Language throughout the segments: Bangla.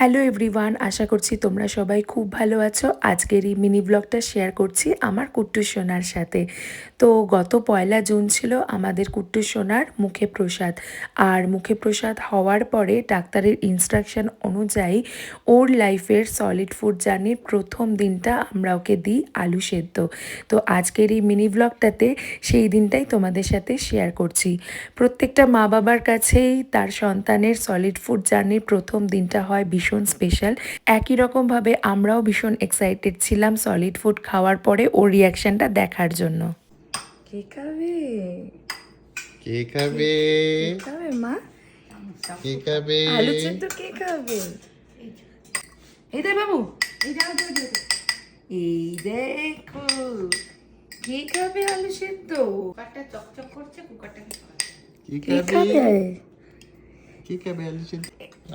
হ্যালো এভরিওয়ান আশা করছি তোমরা সবাই খুব ভালো আছো। আজকের এই মিনি ব্লগটা শেয়ার করছি আমার কুট্টু সোনার সাথে। তো গত পয়লা জুন ছিল আমাদের কুট্টু সোনার মুখে প্রসাদ। আর মুখে প্রসাদ হওয়ার পরে ডাক্তারের ইনস্ট্রাকশন অনুযায়ী ওর লাইফের সলিড ফুড জার্নির প্রথম দিনটা আমরা ওকে দিই আলু সেদ্ধ। তো আজকের এই মিনি ব্লগটাতে সেই দিনটাই তোমাদের সাথে শেয়ার করছি। প্রত্যেকটা মা বাবার কাছেই তার সন্তানের সলিড ফুড জার্নির প্রথম দিনটা হয় স্পেশাল একই রকমভাবে আমরাও ভীষণ এক্সাইটেড ছিলাম সলিড ফুড খাওয়ার পরে ওর রিয়াকশনটা দেখার জন্য। কে খাবে? কে খাবে? খাবে মা? কে খাবে? আলু সেদ্ধ কে খাবে? এই দে বাবু। এই দেখো। কে খাবে আলু সেদ্ধ? কুকারটা চকচক করছে কুকারটাকে কি খাবে? কি খাবে আলু সেদ্ধ?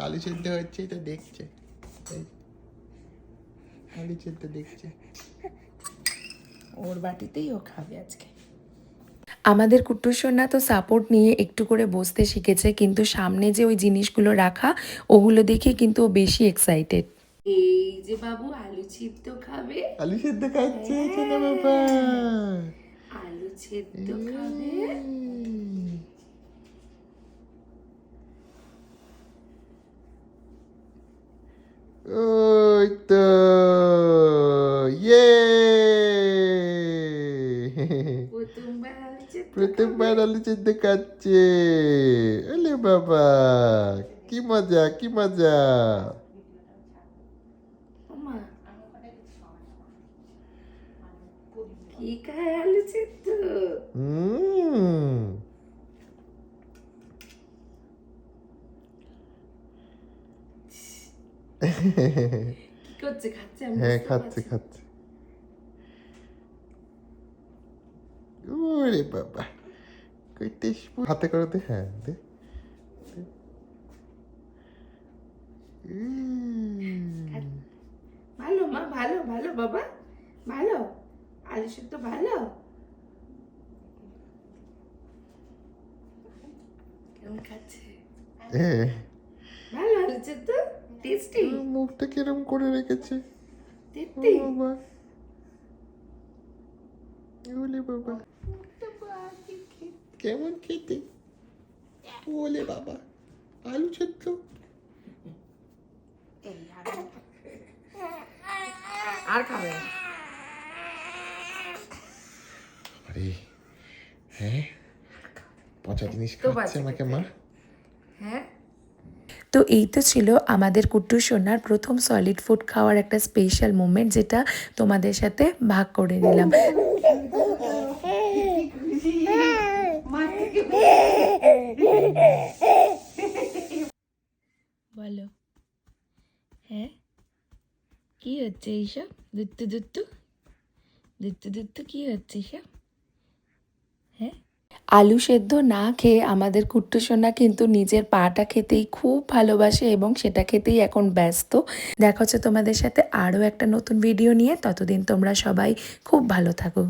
আলু সেদ্ধ হচ্ছে এটা দেখছে। আলু সেদ্ধ দেখছে। ওর বাটিতেই ও খাবে আজকে। আমাদের কুট্টুসোনা তো সাপোর্ট নিয়ে একটু করে বসতে শিখেছে কিন্তু সামনে যে ওই জিনিসগুলো রাখা ওগুলো দেখে কিন্তু ও বেশি এক্সাইটেড এই যে বাবু আলু সিদ্ধ খাবে। আলু সেদ্ধ খাচ্ছে সোনা বাবা আলু সেদ্ধ খাবে। ওই তো ইয়ে প্রথমবার আলু সেদ্ধ আলু খাচ্ছে ওলে বাবা কি মজা কি মজা কি খায় আলু সেদ্ধ হুম কি করছে খাচ্ছে আমি হ্যাঁ খাচ্ছে খাচ্ছে ওরে বাবা কইতে হাতে করে দে হ্যাঁ দে। ভালো মা ভালো ভালো বাবা ভালো আলু সেদ্ধ ভালো কেমন খাচ্ছে ভালো আলু সেদ্ধ টেস্টি? মুখটা কিরম করে রেখেছে? টেস্টি? বাবা। ওলে বাবা। কেমন খেতে? ওলে বাবা। আলু সেদ্ধ? আর খাবে? আরে হ্যাঁ? পচা জিনিস খাচ্ছে আমাকে মা? হ্যাঁ? তো এই তো ছিল আমাদের কুট্টু সোনার প্রথম সলিড ফুড খাওয়ার একটা স্পেশাল মোমেন্ট যেটা তোমাদের সাথে ভাগ করে নিলাম। বলো। হ্যাঁ? কি হচ্ছে এইসব? দুত্তু দুত্তু? দুত্তু দুত্তু কি হচ্ছে এইসব? হ্যাঁ? আলু সেদ্ধ না খেয়ে আমাদের কুট্টুসোনা কিন্তু নিজের পাটা খেতেই খুব ভালোবাসে এবং সেটা খেতেই এখন ব্যস্ত। দেখা হচ্ছে তোমাদের সাথে আরও একটা নতুন ভিডিও নিয়ে। ততদিন তোমরা সবাই খুব ভালো থাকো।